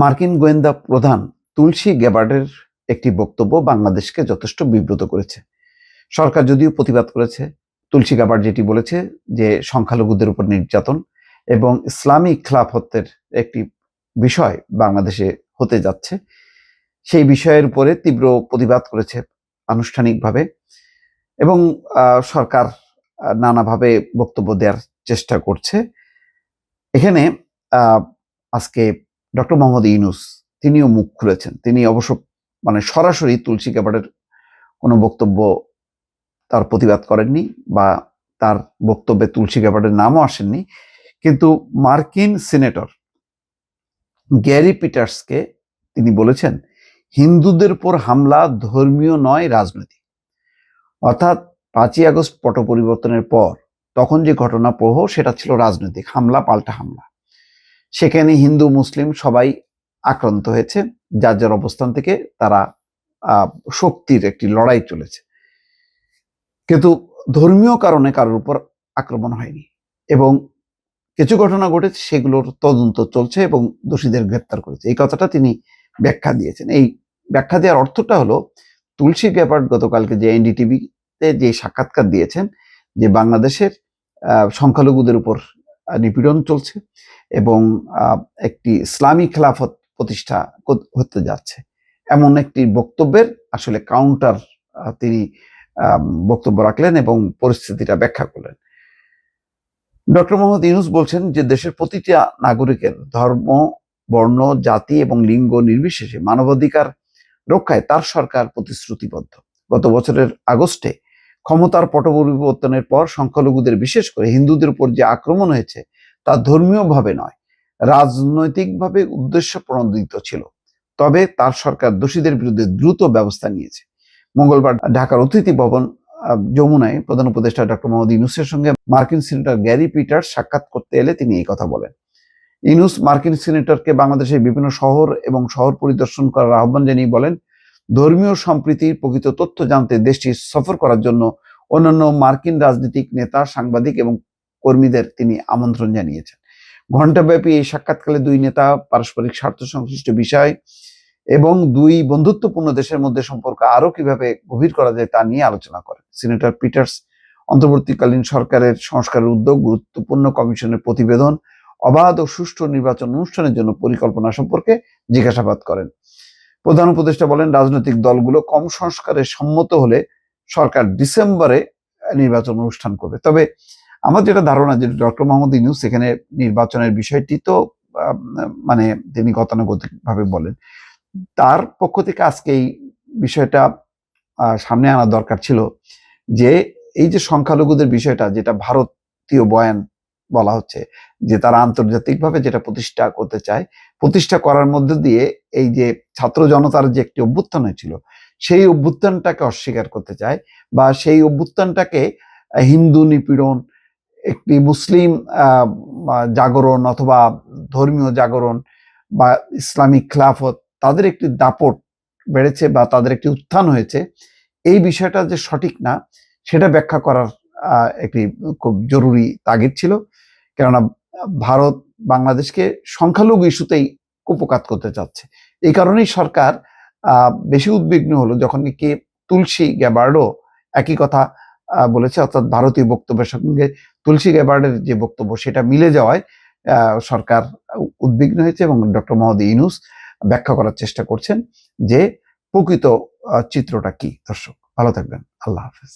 মার্কিন গোয়েন্দা প্রধান তুলসী গ্যাবার্ডের একটি বক্তব্য বাংলাদেশকে যথেষ্ট বিব্রত করেছে। সরকার যদিও প্রতিবাদ করেছে, তুলসী গ্যাবার্ড যেটি বলেছে যে সংখ্যালঘুদের উপর নির্যাতন এবং ইসলামী খিলাফতের একটি বিষয় বাংলাদেশে হতে যাচ্ছে, সেই বিষয়ের উপরে তীব্র প্রতিবাদ করেছে আনুষ্ঠানিকভাবে এবং সরকার নানাভাবে বক্তব্য দেওয়ার চেষ্টা করছে। এখানে আজকে ডক্টর মোহাম্মদ ইউনুস, তিনিও মুখ খুলেছেন। তিনি অবশ্য মানে সরাসরি তুলসী গ্যাবার্ডের কোনো বক্তব্য তার প্রতিবাদ করেননি বা তার বক্তব্যে তুলসী গ্যাবার্ডের নামও আসেননি। কিন্তু মার্কিন সিনেটর গ্যারি পিটার্সকে তিনি বলেছেন, হিন্দুদের উপর হামলা ধর্মীয় নয়, রাজনৈতিক। অর্থাৎ পাঁচই আগস্ট পট পরিবর্তনের পর তখন যে ঘটনা প্রহ সেটা ছিল রাজনৈতিক, হামলা পাল্টা হামলা। সেখানে হিন্দু, মুসলিম সবাই আক্রান্ত হয়েছে। যার যার অবস্থান থেকে তারা শক্তির একটি লড়াই চলেছে। কিন্তু ধর্মীয় কারণে কারোর উপর আক্রমণ হয়নি এবং কিছু ঘটনা ঘটেছে, সেগুলোর তদন্ত চলছে এবং দোষীদের গ্রেপ্তার করেছে। এই কথাটা তিনি ব্যাখ্যা দিয়েছেন। এই ব্যাখ্যা দেওয়ার অর্থটা হলো, তুলসী গ্যাপার্ড গতকালকে যে এনডিটিভিতে যে সাক্ষাৎকার দিয়েছেন, যে বাংলাদেশের সংখ্যালঘুদের উপর নিপীড়ন চলছে এবং একটি ইসলামী খেলাফত প্রতিষ্ঠা হতে যাচ্ছে। এমন একটি বক্তব্যের আসলে কাউন্টার তিনি বক্তব্য রাখলেন এবং পরিস্থিতিটা ব্যাখ্যা করলেন। ডক্টর মোহাম্মদ ইউনুস বলছেন যে, দেশের প্রতিটা নাগরিকের ধর্ম, বর্ণ, জাতি এবং লিঙ্গ নির্বিশেষে মানবাধিকার রক্ষায় তার সরকার প্রতিশ্রুতিবদ্ধ। গত বছরের আগস্টে ক্ষমতার পট পরিবর্তনের পর সংখ্যালঘুদের, বিশেষ করে হিন্দুদের উপর যে আক্রমণ হয়েছে, তা ধর্মীয়ভাবে নয়, রাজনৈতিকভাবে উদ্দেশ্য প্রণোদিত ছিল। তবে তার সরকার দোষীদের বিরুদ্ধে দ্রুত ব্যবস্থা নিয়েছে। মঙ্গলবার ঢাকার অতিথি ভবন যমুনায় প্রধান উপদেষ্টা ডক্টর মোহাম্মদ ইউনুসের সঙ্গে মার্কিন সিনেটর গ্যারি পিটার সাক্ষাৎ করতে এলে তিনি এই কথা বলেন। ইউনুস মার্কিন সিনেটরকে বাংলাদেশের বিভিন্ন শহর এবং শহর পরিদর্শন করার আহ্বান জানিয়ে বলেন ধর্মীয় সম্প্রীতির প্রকৃত তথ্য জানতে দেশটি সফর করার জন্য অন্যান্য মার্কিন রাজনৈতিক নেতা, সাংবাদিক এবং কর্মীদের তিনি আমন্ত্রণ জানিয়েছেন। ঘণ্টাব্যাপী এই সাক্ষাৎকালে দুই নেতা পারস্পরিক স্বার্থ সংশ্লিষ্ট বিষয় এবং দুই বন্ধুত্বপূর্ণ দেশের মধ্যে সম্পর্ক আরও কীভাবে গভীর করা যায় তা নিয়ে আলোচনা করেন। সিনেটর পিটার্স অন্তর্বর্তীকালীন সরকারের সংস্কারের উদ্যোগ, গুরুত্বপূর্ণ কমিশনের প্রতিবেদন, অবাধ ও সুষ্ঠু নির্বাচন অনুষ্ঠানের জন্য পরিকল্পনা সম্পর্কে জিজ্ঞাসাবাদ করেন। প্রধান উপদেষ্টা বলেন, রাজনৈতিক দলগুলো কম সংস্কারে সম্মত হলে সরকার ডিসেম্বরে নির্বাচন অনুষ্ঠান করবে। তবে আমার যেটা ধারণা যে ডক্টর মোহাম্মদ ইউনুস এখানে নির্বাচনের বিষয়টি তো মানে তিনি গতানুগতিক ভাবে বলেন, তার পক্ষ থেকে আজকে এই বিষয়টা সামনে আনা দরকার ছিল যে এই যে সংখ্যালঘুদের বিষয়টা, যেটা ভারতীয় বয়ান বলা হচ্ছে যে তারা আন্তর্জাতিকভাবে যেটা প্রতিষ্ঠা করতে চায়, প্রতিষ্ঠা করার মধ্যে দিয়ে এই যে ছাত্র জনতার যে একটি অভ্যুত্থান হয়েছিল, সেই অভ্যুত্থানটাকে অস্বীকার করতে চায় বা সেই অভ্যুত্থানটাকে হিন্দু নিপীড়ন, একটি মুসলিম জাগরণ অথবা ধর্মীয় জাগরণ বা ইসলামিক খিলাফত, তাদের একটি দাপট বেড়েছে বা তাদের একটি উত্থান হয়েছে, এই বিষয়টা যে সঠিক না, সেটা ব্যাখ্যা করার একটি খুব জরুরি তাগিদ ছিল। কেননা ভারত বাংলাদেশকে সংখ্যালঘু ইস্যুতেই কুপকাত করতে চাচ্ছে। এই কারণেই সরকার বেশি উদ্বিগ্ন হলো যখন নাকি তুলসী গ্যাবার্ডও একই কথা বলেছে, অর্থাৎ ভারতীয় বক্তব্যের সঙ্গে তুলসী গ্যাবার্ডের যে বক্তব্য সেটা মিলে যাওয়ায় সরকার উদ্বিগ্ন হয়েছে এবং ডক্টর মোহাম্মদ ইউনুস ব্যাখ্যা করার চেষ্টা করছেন যে প্রকৃত চিত্রটা কি। দর্শক, ভালো থাকবেন। আল্লাহ হাফেজ।